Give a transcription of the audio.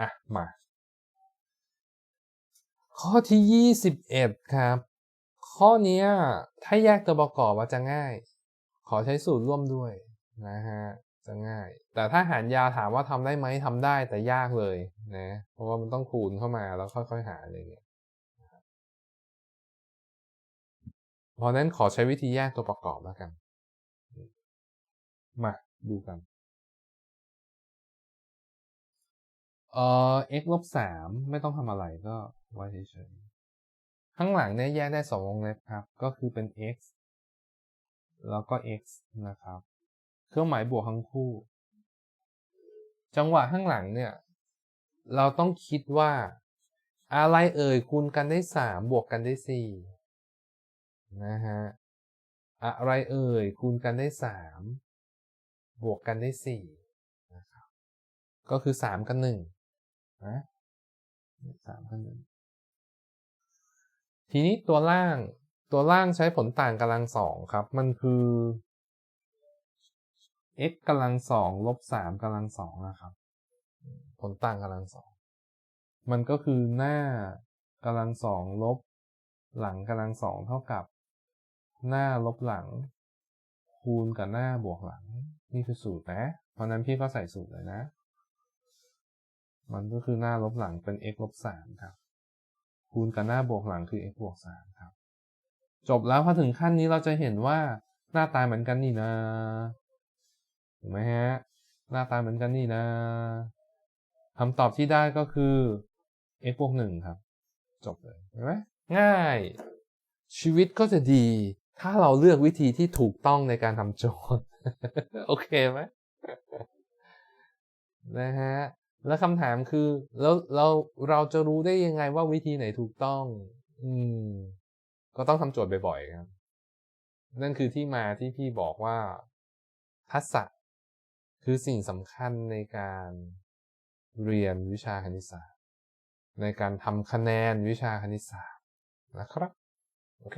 อะ มา ข้อที่ยี่สิบเอ็ดครับ ข้อนี้ถ้าแยกตัวประกอบว่าจะง่าย ขอใช้สูตรร่วมด้วยนะฮะจะง่าย แต่ถ้าหารยาถามว่าทำได้ไหมทำได้แต่ยากเลยนะ เพราะว่ามันต้องคูณเข้ามาแล้วค่อยๆหารอะไรเงี้ยเพราะนั้นขอใช้วิธีแยกตัวประกอบแล้วกัน มาดูกัน เอ่อ x ลบสามไม่ต้องทำอะไรก็ไว้เฉยๆข้างหลังเนี่ยแยกได้สองวงเล็บครับ ก็คือเป็น x แล้วก็ x นะครับ เครื่องหมายบวกทั้งคู่ จังหวะข้างหลังเนี่ย เราต้องคิดว่า อะไรเอ่ยคูณกันได้สามบวกกันได้สี่นะฮะ อะไรเอ่ยคูณกันได้สามบวกกันได้สี่นะครับ ก็คือสามกันหนึ่ง นะสามกันหนึ่งทีนี้ตัวล่างตัวล่างใช้ผลต่างกำลังสองครับ มันคือ x กำลังสองลบสามกำลังสองนะครับ ผลต่างกำลังสองมันก็คือหน้ากำลังสองลบ หลังกำลังสองเท่ากับ หน้าลบหลัง คูณกับหน้าบวกหลัง นี่คือสูตรนะ เพราะนั้นพี่ก็ใส่สูตรเลยนะ มันก็คือหน้าลบหลังเป็น x ลบสามครับ คูณกับหน้าบวกหลังคือ x บวกสามครับ จบแล้วพอถึงขั้นนี้เราจะเห็นว่าหน้าตาเหมือนกันนี่นะถูกไหมฮะ หน้าตาเหมือนกันนี่นะคำตอบที่ได้ก็คือ x บวกหนึ่งครับ จบเลยเห็นไหมง่าย ชีวิตก็จะดี ถ้าเราเลือกวิธีที่ถูกต้องในการทำโจทย์ โอเคไหมนะฮะ แล้วคำถามคือ แล้วเราเราจะรู้ได้ยังไงว่าวิธีไหนถูกต้อง อืม ก็ต้องทำโจทย์บ่อยๆครับ นั่นคือที่มาที่พี่บอกว่าทักษะคือสิ่งสำคัญในการเรียนวิชาคณิตศาสตร์ ในการทำคะแนนวิชาคณิตศาสตร์นะครับ โอเค